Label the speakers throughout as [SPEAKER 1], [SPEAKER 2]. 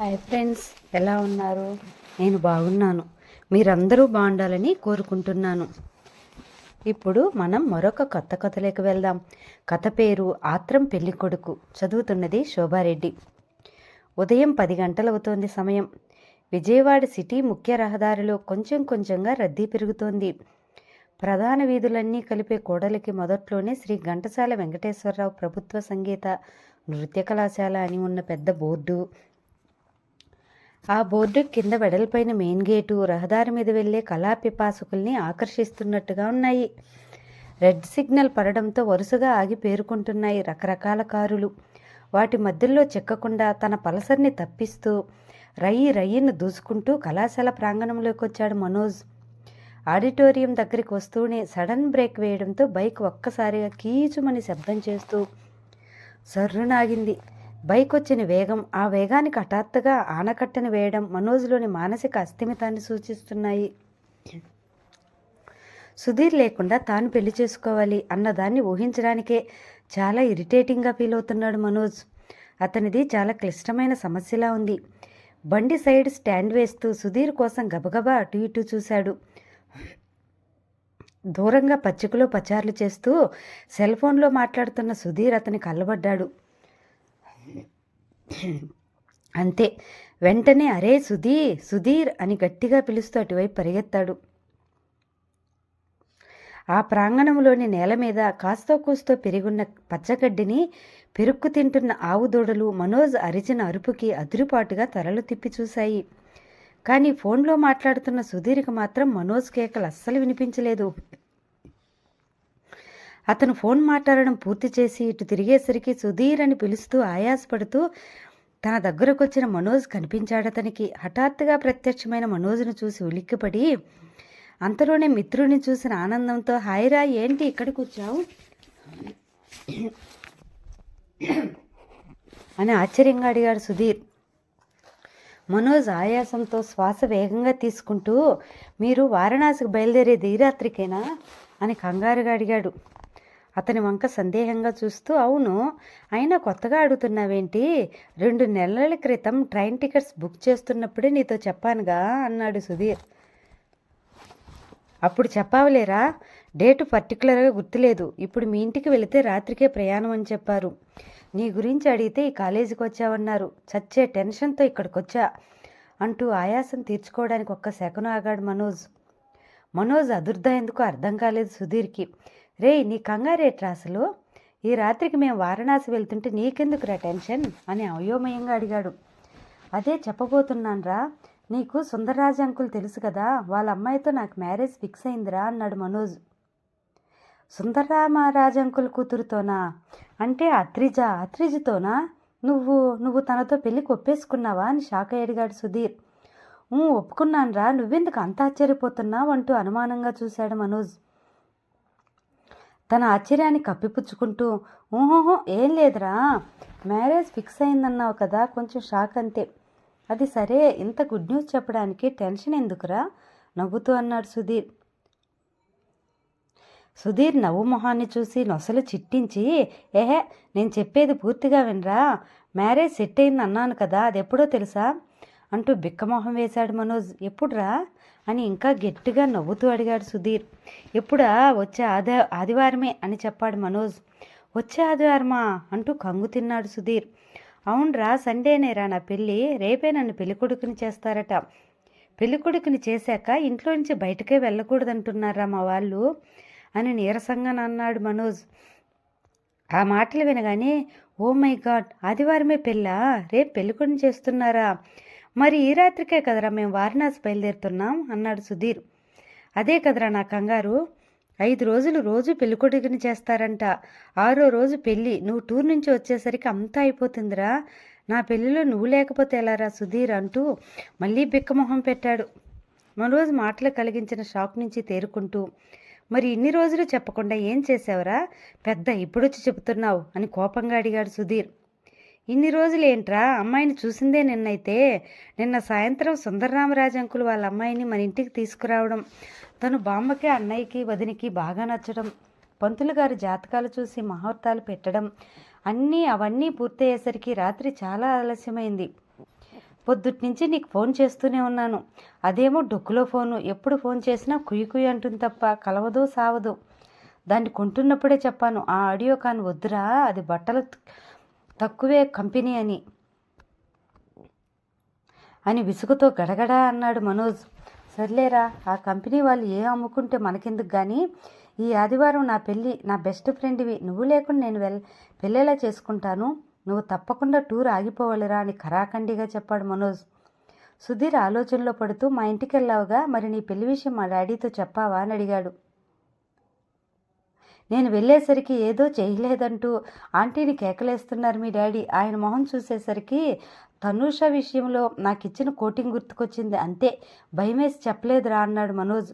[SPEAKER 1] Hi friends ఎలా ఉన్నారు? నేను బాగున్నాను. మీరందరూ బాగుండాలని కోరుకుంటున్నాను. ఇప్పుడు మనం మరొక కొత్త కథలోకి వెళ్దాం. కథ పేరు ఆత్రం పెళ్ళి కొడుకు. చదువుతున్నది శోభారెడ్డి. ఉదయం పది గంటలవుతోంది సమయం. విజయవాడ సిటీ ముఖ్య రహదారిలో కొంచెం కొంచెంగా రద్దీ పెరుగుతోంది. ప్రధాన వీధులన్నీ కలిపే కోడలికి మొదట్లోనే శ్రీ ఘంటసాల వెంకటేశ్వరరావు ప్రభుత్వ సంగీత నృత్య కళాశాల అని ఉన్న పెద్ద బోర్డు ఆ బోర్డు కింద వెడల్పైన మెయిన్ గేటు రహదారి మీద వెళ్ళే కళా పిపాసుకుల్ని ఆకర్షిస్తున్నట్టుగా ఉన్నాయి. రెడ్ సిగ్నల్ పడడంతో వరుసగా ఆగి పేరుకుంటున్నాయి రకరకాల కారులు. వాటి మధ్యలో చిక్కకుండా తన పలసర్ని తప్పిస్తూ రయ్యి రయ్యిని దూసుకుంటూ కళాశాల ప్రాంగణంలోకి వచ్చాడు మనోజ్. ఆడిటోరియం దగ్గరికి వస్తూనే సడన్ బ్రేక్ వేయడంతో బైక్ ఒక్కసారిగా కీచుమని శబ్దం చేస్తూ సర్రునాగింది. బైక్ వచ్చిన వేగం ఆ వేగానికి హఠాత్తుగా ఆనకట్టను వేయడం మనోజ్లోని మానసిక అస్థిమితాన్ని సూచిస్తున్నాయి. సుధీర్ లేకుండా తాను పెళ్ళి చేసుకోవాలి అన్నదాన్ని ఊహించడానికే చాలా ఇరిటేటింగ్గా ఫీల్ అవుతున్నాడు మనోజ్. అతనిది చాలా క్లిష్టమైన సమస్యలా ఉంది. బండి సైడ్ స్టాండ్ వేస్తూ సుధీర్ కోసం గబగబా అటు ఇటు చూశాడు. దూరంగా పచ్చికలో పచార్లు చేస్తూ సెల్ ఫోన్లో మాట్లాడుతున్న సుధీర్ అతని అల్లబడ్డాడు అంతే. వెంటనే అరే సుధీర్ సుధీర్ అని గట్టిగా పిలుస్తూ అటువైపు పరిగెత్తాడు. ఆ ప్రాంగణంలోని నేల మీద కాస్తో కూస్తో పెరుగున్న పచ్చగడ్డిని పెరుక్కు తింటున్న ఆవు దూడలు మనోజ్ అరిచిన అరుపుకి అదురుపాటుగా తలలు తిప్పి చూశాయి. కానీ ఫోన్లో మాట్లాడుతున్న సుధీర్కి మాత్రం మనోజ్ కేకలు అస్సలు వినిపించలేదు. అతను ఫోన్ మాట్లాడడం పూర్తి చేసి ఇటు తిరిగేసరికి సుధీర్ అని పిలుస్తూ ఆయాసపడుతూ తన దగ్గరకు వచ్చిన మనోజ్ కనిపించాడతనికి హఠాత్తుగా ప్రత్యక్షమైన మనోజ్ను చూసి ఉలిక్కిపడి అంతలోనే మిత్రుడిని చూసిన ఆనందంతో హాయిరా ఏంటి ఇక్కడికి వచ్చావు? అని ఆశ్చర్యంగా అడిగాడు సుధీర్. మనోజ్ ఆయాసంతో శ్వాస వేగంగా తీసుకుంటూ మీరు వారణాసికి బయలుదేరేది ఈ రాత్రికేనా? అని కంగారుగా అడిగాడు. అతని వంక సందేహంగా చూస్తూ అవును అయినా కొత్తగా అడుగుతున్నావేంటి? రెండు నెలల క్రితం ట్రైన్ టికెట్స్ బుక్ చేస్తున్నప్పుడే నీతో చెప్పానుగా అన్నాడు సుధీర్. అప్పుడు చెప్పావులేరా? డేటు పర్టికులర్గా గుర్తులేదు. ఇప్పుడు మీ ఇంటికి వెళితే రాత్రికే ప్రయాణం అని చెప్పారు. నీ గురించి అడిగితే ఈ కాలేజీకి వచ్చావన్నారు. చచ్చే టెన్షన్తో ఇక్కడికి వచ్చా అంటూ ఆయాసం తీర్చుకోవడానికి ఒక్క సెకను ఆగాడు మనోజ్. మనోజ్ అదుర్ద ఎందుకో అర్థం కాలేదు సుధీర్కి. రే నీ కంగారేట్రా అసలు? ఈ రాత్రికి మేము వారణాసి వెళ్తుంటే నీకెందుకురా టెన్షన్? అని అయోమయంగా అడిగాడు. అదే చెప్పబోతున్నాన్రా నీకు సుందరరాజు అంకుల్ తెలుసు కదా వాళ్ళ అమ్మాయితో నాకు మ్యారేజ్ ఫిక్స్ అయిందిరా అన్నాడు మనోజ్. సుందరరామరాజు అంకుల్ కూతురుతోనా? అంటే అత్రిజ అత్రిజతోనా? నువ్వు నువ్వు తనతో పెళ్ళికి ఒప్పేసుకున్నావా అని షాక్ అడిగాడు సుధీర్. "ఊ, ఒప్పుకున్నానురా నువ్వెందుకు అంత ఆశ్చర్యపోతున్నావు అంటూ అనుమానంగా చూశాడు మనోజ్. తన ఆశ్చర్యాన్ని కప్పిపుచ్చుకుంటూ ఊహోహో ఏం లేదురా. మ్యారేజ్ ఫిక్స్ అయిందన్నావు కదా కొంచెం షాక్ అంతే. అది సరే ఇంత గుడ్ న్యూస్ చెప్పడానికి టెన్షన్ ఎందుకురా? నవ్వుతూ అన్నాడు సుధీర్. సుధీర్ నవ్వు మొహాన్ని చూసి నొసలు చిట్టించి ఏహే నేను చెప్పేది పూర్తిగా వినరా. మ్యారేజ్ సెట్ అయింది అన్నాను కదా అది ఎప్పుడో తెలుసా? అంటూ బిక్కమొహం వేశాడు మనోజ్. ఎప్పుడురా? అని ఇంకా గట్టిగా నవ్వుతూ అడిగాడు సుధీర్. ఎప్పుడా? వచ్చే ఆది ఆదివారమే అని చెప్పాడు మనోజ్. వచ్చే ఆదివారమా? అంటూ కంగు తిన్నాడు సుధీర్. అవునరా సండేనేరా నా పెళ్ళి? రేపే నన్ను పెళ్ళికొడుకుని చేస్తారట. పెళ్ళికొడుకుని చేశాక ఇంట్లో నుంచి బయటకే వెళ్ళకూడదంటున్నారా మా వాళ్ళు? అని నీరసంగా అన్నాడు మనోజ్. ఆ మాటలు వినగానే ఓ మై గాడ్! ఆదివారమే పెళ్ళా? రేపు పెళ్ళికొడుని చేస్తున్నారా? మరి ఈ రాత్రికే కదరా మేము వారణాసి బయలుదేరుతున్నాం? అన్నాడు సుధీర్. అదే కదరా నా కంగారు. ఐదు రోజులు రోజు పెళ్ళికొడుకుని చేస్తారంట. ఆరో రోజు పెళ్ళి నువ్వు టూర్ నుంచి వచ్చేసరికి అంతా అయిపోతుందిరా. నా పెళ్ళిలో నువ్వు లేకపోతే ఎలారా సుధీర్ అంటూ మళ్ళీ బిక్కమొహం పెట్టాడు. రోజు మాటలు కలిగించిన షాక్ నుంచి తేరుకుంటూ మరి ఇన్ని రోజులు చెప్పకుండా ఏం చేసావురా? పెద్ద ఇప్పుడొచ్చి చెబుతున్నావు అని కోపంగా అడిగాడు సుధీర్. ఇన్ని రోజులు ఏంట్రా అమ్మాయిని చూసిందే నిన్నైతే. నిన్న సాయంత్రం సుందరరామరాజు అంకుల్ వాళ్ళ అమ్మాయిని మన ఇంటికి తీసుకురావడం. తను బామ్మకి అన్నయ్యకి వదినికి బాగా నచ్చడం. పంతులు గారి జాతకాలు చూసి ముహూర్తాలు పెట్టడం. అన్నీ అవన్నీ పూర్తయ్యేసరికి రాత్రి చాలా ఆలస్యమైంది. పొద్దుటి నుంచి నీకు ఫోన్ చేస్తూనే ఉన్నాను. అదేమో డొక్కులో ఫోను. ఎప్పుడు ఫోన్ చేసినా కుయ్యి కుయ్యి అంటుంది తప్ప కలవదు సావదు. దాన్ని కొంటున్నప్పుడే చెప్పాను ఆ ఆడియో కాన్ వద్దురా అది బట్టలు తక్కువే కంపెనీ అని. అని విసుగుతో గడగడా అన్నాడు మనోజ్. సర్లేరా ఆ కంపెనీ వాళ్ళు ఏం అమ్ముకుంటే మనకెందుకు కానీ ఈ ఆదివారం నా పెళ్ళి నా బెస్ట్ ఫ్రెండ్వి. నువ్వు లేకుండా నేను వెల్ పెళ్ళేలా చేసుకుంటాను. నువ్వు తప్పకుండా టూర్ ఆగిపోవాలిరా అని ఖరాఖండిగా చెప్పాడు మనోజ్. సుధీర్ ఆలోచనలో పడుతూ మా ఇంటికి వెళ్ళావుగా మరి నీ పెళ్ళి విషయం మా డాడీతో చెప్పావా? అని అడిగాడు. నేను వెళ్ళేసరికి ఏదో చేయలేదంటూ ఆంటీని కేకలేస్తున్నారు మీ డాడీ. ఆయన మొహం చూసేసరికి తనూష విషయంలో నాకు ఇచ్చిన కోటింగ్ గుర్తుకొచ్చింది. అంతే భయమేసి చెప్పలేదురా అన్నాడు మనోజ్.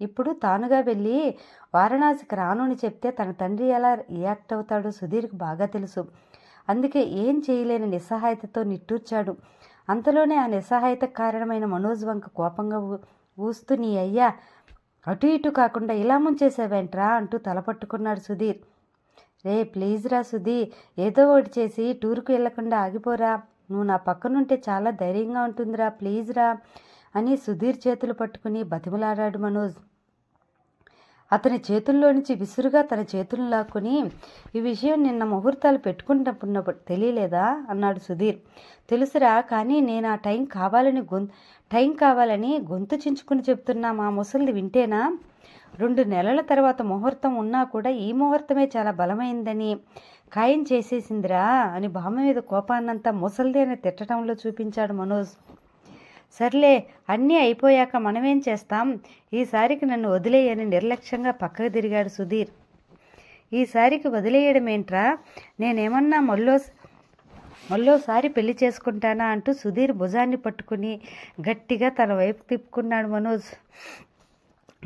[SPEAKER 1] ఇప్పుడు తానుగా వెళ్ళి వారణాసికి రాను అని చెప్తే తన తండ్రి ఎలా రియాక్ట్ అవుతాడో సుధీర్కి బాగా తెలుసు. అందుకే ఏం చేయలేని నిస్సహాయతతో నిట్టూర్చాడు. అంతలోనే ఆ నిస్సహాయత కారణమైన మనోజ్ వంక కోపంగా ఊస్తూ నీ అయ్యా అటు ఇటు కాకుండా ఇలా ముంచేసావేంట్రా అంటూ తలపట్టుకున్నాడు సుధీర్. రే ప్లీజ్ రా సుధీర్ ఏదో ఒకటి చేసి టూర్కు వెళ్ళకుండా ఆగిపోరా. నువ్వు నా పక్కనుంటే చాలా ధైర్యంగా ఉంటుందిరా ప్లీజ్ రా అని సుధీర్ చేతులు పట్టుకుని బతిమలాడాడు మనోజ్. అతని చేతుల్లో నుంచి విసురుగా తన చేతులు లాక్కుని ఈ విషయం నిన్న ముహూర్తాలు పెట్టుకుంటున్నప్పుడు తెలియలేదా? అన్నాడు సుధీర్. తెలుసురా కానీ నేను ఆ టైం కావాలని గొం టైం కావాలని గొంతు చించుకుని చెప్తున్నా మా ముసలిది వింటేనా? రెండు నెలల తర్వాత ముహూర్తం ఉన్నా కూడా ఈ ముహూర్తమే చాలా బలమైందని ఖాయం చేసేసిందిరా అని బామ్మ మీద కోపాన్నంతా ముసలిదేని తిట్టడంలో చూపించాడు మనోజ్. సర్లే అన్నీ అయిపోయాక మనమేం చేస్తాం? ఈసారికి నన్ను వదిలేయని నిర్లక్ష్యంగా పక్కకు తిరిగాడు సుధీర్. ఈసారికి వదిలేయడం ఏంట్రా నేనేమన్నా మళ్ళో మళ్ళోసారి పెళ్ళి చేసుకుంటానా అంటూ సుధీర్ భుజాన్ని పట్టుకుని గట్టిగా తన వైపు తిప్పుకున్నాడు మనోజ్.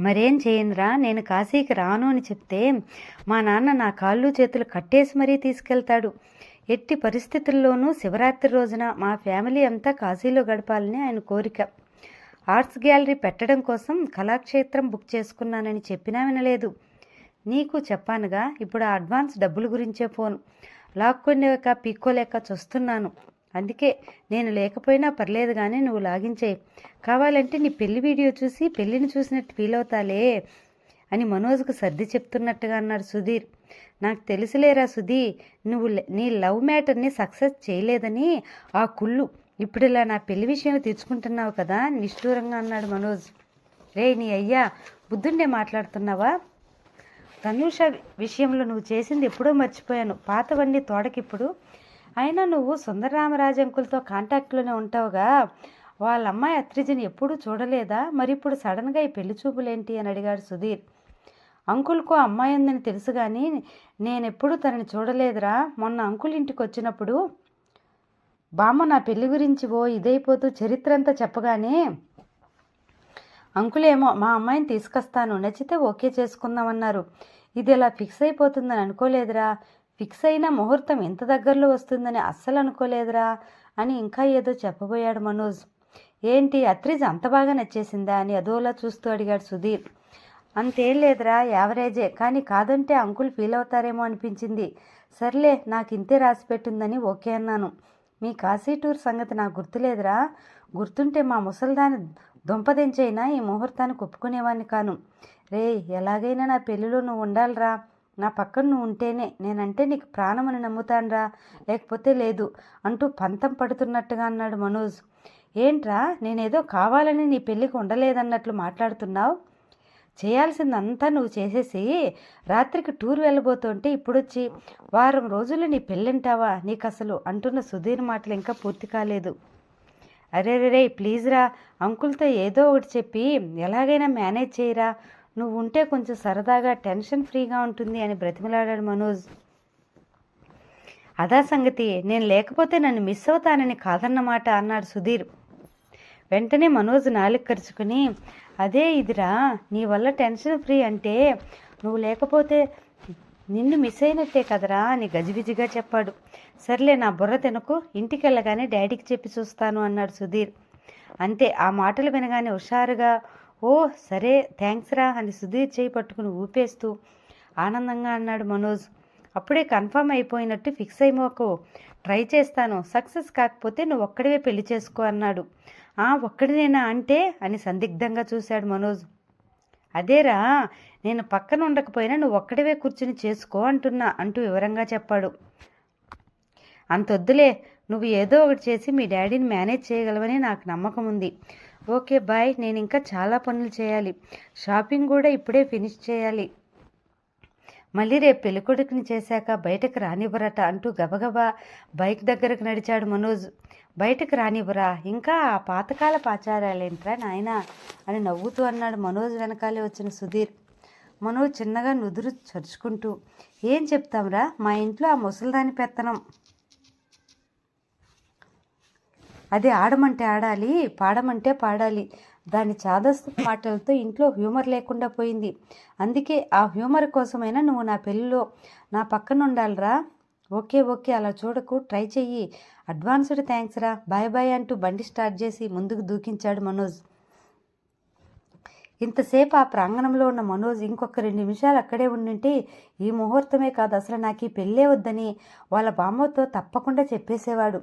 [SPEAKER 1] మరేం చేయనురా నేను కాశీకి రాను అని చెప్తే మా నాన్న నా కాళ్ళు చేతులు కట్టేసి మరీ తీసుకెళ్తాడు. ఎట్టి పరిస్థితుల్లోనూ శివరాత్రి రోజున మా ఫ్యామిలీ అంతా కాశీలో గడపాలని ఆయన కోరిక. ఆర్ట్స్ గ్యాలరీ పెట్టడం కోసం కళాక్షేత్రం బుక్ చేసుకున్నానని చెప్పినా వినలేదు. నీకు చెప్పానుగా ఇప్పుడు ఆ అడ్వాన్స్ డబ్బుల గురించే ఫోన్. లాక్కొనేక పీక్కోలేక చూస్తున్నాను. అందుకే నేను లేకపోయినా పర్లేదు కానీ నువ్వు లాగించేయి. కావాలంటే నీ పెళ్ళి వీడియో చూసి పెళ్ళిని చూసినట్టు ఫీల్ అవుతాలే అని మనోజ్కు సర్ది చెప్తున్నట్టుగా అన్నాడు సుధీర్. నాకు తెలుసులేరా సుధీ నువ్వు నీ లవ్ మ్యాటర్ని సక్సెస్ చేయలేదని ఆ కుళ్ళు. ఇప్పుడు ఇలా నా పెళ్ళి విషయం తెచ్చుకుంటున్నావు కదా నిష్ఠూరంగా అన్నాడు మనోజ్. రే నీ అయ్యా బుద్ధుండే మాట్లాడుతున్నావా? తనూష విషయంలో నువ్వు చేసింది ఎప్పుడో మర్చిపోయాను. పాతవన్నీ తోడకిప్పుడు. అయినా నువ్వు సుందరరామరాజు అంకులతో కాంటాక్ట్లోనే ఉంటావుగా. వాళ్ళ అమ్మాయి అత్రిజని ఎప్పుడూ చూడలేదా? మరి ఇప్పుడు సడన్గా ఈ పెళ్ళి చూపులేంటి? అని అడిగాడు సుధీర్. అంకుల్కు అమ్మాయి ఉందని తెలుసు కానీ నేనెప్పుడు తనని చూడలేదురా. మొన్న అంకుల్ ఇంటికి వచ్చినప్పుడు బామ్మ నా పెళ్ళి గురించి ఓ ఇదైపోతూ చరిత్ర అంతా చెప్పగానే అంకులేమో మా అమ్మాయిని తీసుకొస్తాను నచ్చితే ఓకే చేసుకుందామన్నారు. ఇది ఇలా ఫిక్స్ అయిపోతుందని అనుకోలేదురా. ఫిక్స్ అయిన ముహూర్తం ఎంత దగ్గరలో వస్తుందని అస్సలు అనుకోలేదురా అని ఇంకా ఏదో చెప్పబోయాడు మనోజ్. ఏంటి అత్రిజ్ అంత బాగా నచ్చేసిందా? అని అదోలా చూస్తూ అడిగాడు సుధీర్. అంతేం లేదురా యావరేజే. కానీ కాదంటే అంకుల్ ఫీల్ అవుతారేమో అనిపించింది. సర్లే నాకు ఇంతే రాసి పెట్టిందని ఓకే అన్నాను. మీ కాశీ టూర్ సంగతి నాకు గుర్తులేదురా. గుర్తుంటే మా ముసల్దాని దుంపదించైనా ఈ ముహూర్తానికి ఒప్పుకునేవాడిని కాను. రే ఎలాగైనా నా పెళ్ళిలో నువ్వు ఉండాలిరా. నా పక్కన నువ్వు ఉంటేనే నేనంటే నీకు ప్రాణమని నమ్ముతానురా. లేకపోతే లేదు అంటూ పంతం పడుతున్నట్టుగా అన్నాడు మనోజ్. ఏంట్రా నేనేదో కావాలని నీ పెళ్ళికి ఉండలేదన్నట్లు మాట్లాడుతున్నావు? చేయాల్సిందంతా నువ్వు చేసేసి రాత్రికి టూర్ వెళ్ళబోతుంటే ఇప్పుడొచ్చి వారం రోజులు నీ పెళ్ళంటావా? నీకు అసలు అంటున్న సుధీర్ మాటలు ఇంకా పూర్తి కాలేదు. అరే రే ప్లీజ్ రా. అంకుల్తో ఏదో ఒకటి చెప్పి ఎలాగైనా మేనేజ్ చేయరా. నువ్వు ఉంటే కొంచెం సరదాగా టెన్షన్ ఫ్రీగా ఉంటుంది అని బ్రతిమలాడాడు మనోజ్. అదా సంగతి నేను లేకపోతే నన్ను మిస్ అవుతానని కాదన్నమాట అన్నాడు సుధీర్. వెంటనే మనోజ్ నాలుగు ఖర్చుకుని అదే ఇదిరా నీ వల్ల టెన్షన్ ఫ్రీ అంటే నువ్వు లేకపోతే నిన్ను మిస్ అయినట్టే కదరా అని గజిబిజిగా చెప్పాడు. సర్లే నా బుర్ర తినకు ఇంటికి వెళ్ళగానే డాడీకి చెప్పి చూస్తాను అన్నాడు సుధీర్. అంతే ఆ మాటలు వినగానే హుషారుగా ఓ సరే థ్యాంక్స్ రా అని సుధీర్ చేయి పట్టుకుని ఊపేస్తూ ఆనందంగా అన్నాడు మనోజ్. అప్పుడే కన్ఫర్మ్ అయిపోయినట్టు ఫిక్స్ అయిపోకు ట్రై చేస్తాను సక్సెస్ కాకపోతే నువ్వు ఒక్కడివే పెళ్ళి చేసుకో అన్నాడు. ఆ ఒక్కడినేనా అంటే అని సందిగ్ధంగా చూశాడు మనోజ్. అదేరా నేను పక్కన ఉండకపోయినా నువ్వు ఒక్కడివే కూర్చుని చేసుకో అంటున్నా అంటూ వివరంగా చెప్పాడు. అంతొద్దులే నువ్వు ఏదో ఒకటి చేసి మీ డాడీని మేనేజ్ చేయగలవని నాకు నమ్మకం ఉంది. ఓకే బాయ్ నేను ఇంకా చాలా పనులు చేయాలి. షాపింగ్ కూడా ఇప్పుడే ఫినిష్ చేయాలి. మళ్ళీ రేపు పెళ్ళికొడుకుని చేశాక బయటకు రానివ్వరట అంటూ గబగబా బైక్ దగ్గరకు నడిచాడు మనోజ్. బయటకు రానివ్వరా? ఇంకా ఆ పాతకాల పాచారాలేంట్రా నాయనా? అని నవ్వుతూ అన్నాడు మనోజ్ వెనకాలే వచ్చిన సుధీర్. మనోజ్ చిన్నగా నుదురు చరుచుకుంటూ ఏం చెప్తాంరా? మా ఇంట్లో ఆ ముసలిదాని పెత్తనం. అది ఆడమంటే ఆడాలి పాడమంటే పాడాలి దాని చాదస్తు మాటలతో ఇంట్లో హ్యూమర్ లేకుండా పోయింది. అందుకే ఆ హ్యూమర్ కోసమైనా నువ్వు నా పెళ్ళిలో నా పక్కన ఉండాలిరా ఓకే ఓకే అలా చూడకు. ట్రై చెయ్యి. అడ్వాన్స్డ్ థ్యాంక్స్ రా. బాయ్ బాయ్ అంటూ బండి స్టార్ట్ చేసి ముందుకు దూకించాడు మనోజ్. ఇంతసేపు ఆ ప్రాంగణంలో ఉన్న మనోజ్ ఇంకొక రెండు నిమిషాలు అక్కడే ఉండింటే ఈ ముహూర్తమే కాదు అసలు నాకు ఈ పెళ్ళే వద్దని వాళ్ళ బామ్మతో తప్పకుండా చెప్పేసేవాడు.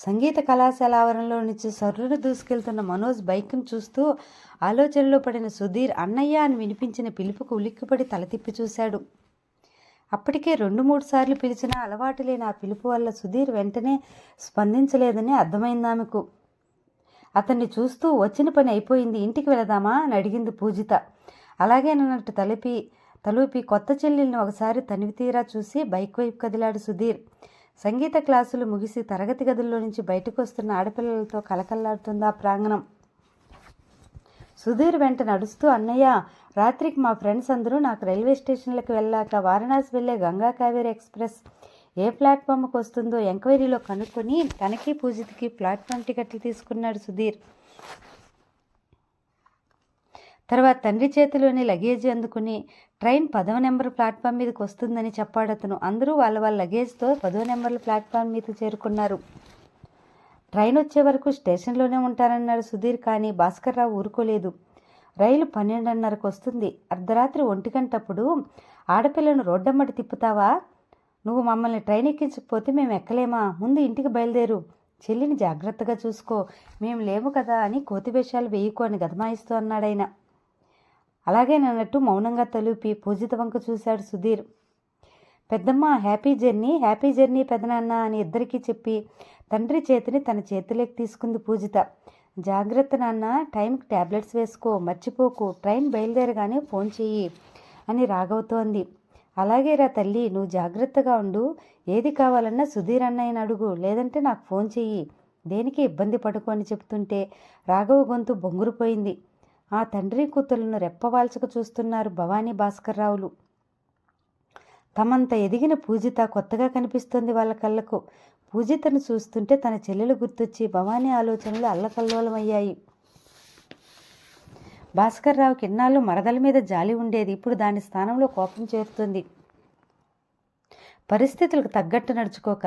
[SPEAKER 1] సంగీత కళాశాల ఆవరణలో నుంచి సర్రును దూసుకెళ్తున్న మనోజ్ బైక్ను చూస్తూ ఆలోచనలో పడిన సుధీర్ అన్నయ్య అని వినిపించిన పిలుపుకు ఉలిక్కిపడి తల తిప్పి చూశాడు. అప్పటికే రెండు మూడు సార్లు పిలిచినా అలవాటు లేని ఆ పిలుపు వల్ల సుధీర్ వెంటనే స్పందించలేదని అర్థమైంది ఆమెకు. అతన్ని చూస్తూ వచ్చిన పని అయిపోయింది ఇంటికి వెళదామా? అని అడిగింది పూజిత. అలాగేనన్నట్టు తలపి తలూపి కొత్త చెల్లెల్ని ఒకసారి తనివి తీరా చూసి బైక్ వైపు కదిలాడు సుధీర్. సంగీత క్లాసులు ముగిసి తరగతి గదుల్లో నుంచి బయటకు వస్తున్న ఆడపిల్లలతో కలకల్లాడుతుంది ఆ ప్రాంగణం. సుధీర్ వెంట నడుస్తూ అన్నయ్య రాత్రికి మా ఫ్రెండ్స్ అందరూ నాకు రైల్వే స్టేషన్లకు వెళ్ళాక వారణాసి వెళ్ళే గంగా కావేరి ఎక్స్ప్రెస్ ఏ ప్లాట్ఫామ్కి వస్తుందో ఎంక్వైరీలో కనుక్కొని తనకి పూజితకి ప్లాట్ఫామ్ టికెట్లు తీసుకున్నాడు సుధీర్. తర్వాత తండ్రి చేతిలోని లగేజ్ అందుకుని ట్రైన్ పదవ నెంబర్ ప్లాట్ఫామ్ మీదకి వస్తుందని చెప్పాడు అతను. అందరూ వాళ్ళ వాళ్ళ లగేజ్తో పదవ నెంబర్ల ప్లాట్ఫామ్ మీద చేరుకున్నారు. ట్రైన్ వచ్చే వరకు స్టేషన్లోనే ఉంటారన్నాడు సుధీర్ కానీ భాస్కర్రావు ఊరుకోలేదు. రైలు పన్నెండున్నరకు వస్తుంది. అర్ధరాత్రి ఒంటి గంటప్పుడు ఆడపిల్లను రోడ్డమ్మటి తిప్పుతావా? నువ్వు మమ్మల్ని ట్రైన్ ఎక్కించకపోతే మేము ఎక్కలేమా? ముందు ఇంటికి బయలుదేరు. చెల్లిని జాగ్రత్తగా చూసుకో. మేము లేము కదా అని కోతివేషాలు వేయుకో అని గదమాయిస్తూ అన్నాడాయన. అలాగేనన్నట్టు మౌనంగా తలుపి పూజిత వంక చూశాడు సుధీర్. పెద్దమ్మ హ్యాపీ జర్నీ హ్యాపీ జర్నీ పెదనాన్న అని ఇద్దరికీ చెప్పి తండ్రి చేతిని తన చేతిలోకి తీసుకుంది పూజిత. జాగ్రత్త నాన్న టైంకి ట్యాబ్లెట్స్ వేసుకో మర్చిపోకు ట్రైన్ బయలుదేరగానే ఫోన్ చెయ్యి అని రాగవుతోంది అలాగే రా తల్లి నువ్వు జాగ్రత్తగా ఉండు ఏది కావాలన్నా సుధీర్ అన్నయ్యని అడుగు లేదంటే నాకు ఫోన్ చెయ్యి దేనికి ఇబ్బంది పడుకో అని చెప్తుంటే రాఘవ గొంతు బొంగురుపోయింది. ఆ తండ్రి కూతురులను రెప్పవాల్చక చూస్తున్నారు భవానీ భాస్కర్రావులు. తమంత ఎదిగిన పూజిత కొత్తగా కనిపిస్తుంది వాళ్ళ కళ్ళకు. పూజితను చూస్తుంటే తన చెల్లెలు గుర్తొచ్చి భవానీ ఆలోచనలు అల్లకల్లోలమయ్యాయి. భాస్కర్రావుకి ఇన్నాళ్ళు మరదల మీద జాలి ఉండేది. ఇప్పుడు దాని స్థానంలో కోపం చేరుతుంది. పరిస్థితులకు తగ్గట్టు నడుచుకోక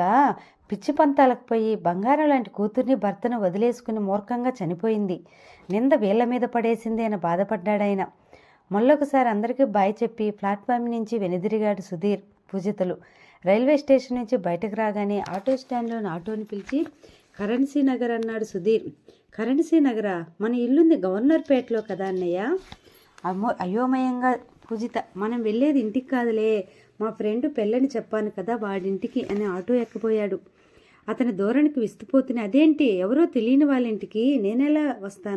[SPEAKER 1] పిచ్చి పంతాలకు పోయి బంగారం లాంటి కూతుర్ని భర్తను వదిలేసుకుని మూర్ఖంగా చనిపోయింది. నింద వీళ్ళ మీద పడేసింది అని బాధపడ్డాడాయన. మళ్ళొకసారి అందరికీ బాయ్ చెప్పి ప్లాట్ఫామ్ నుంచి వెనుదిరిగాడు సుధీర్ పూజితలు. రైల్వే స్టేషన్ నుంచి బయటకు రాగానే ఆటో స్టాండ్లోని ఆటోని పిలిచి కరెన్సీ నగర్ అన్నాడు సుధీర్. కరెన్సీ నగరా? మన ఇల్లుంది గవర్నర్పేటలో కదా అన్నయ్య? అమ్మో అయోమయంగా పూజిత మనం వెళ్ళేది ఇంటికి కాదులే. మా ఫ్రెండ్ పెళ్ళని చెప్పాను కదా వాడింటికి అని ఆటో ఎక్కిపోయాడు. అతని ధోరణికి విస్తుపోతున్న అదేంటి? ఎవరో తెలియని వాళ్ళ ఇంటికి నేనెలా వస్తాను?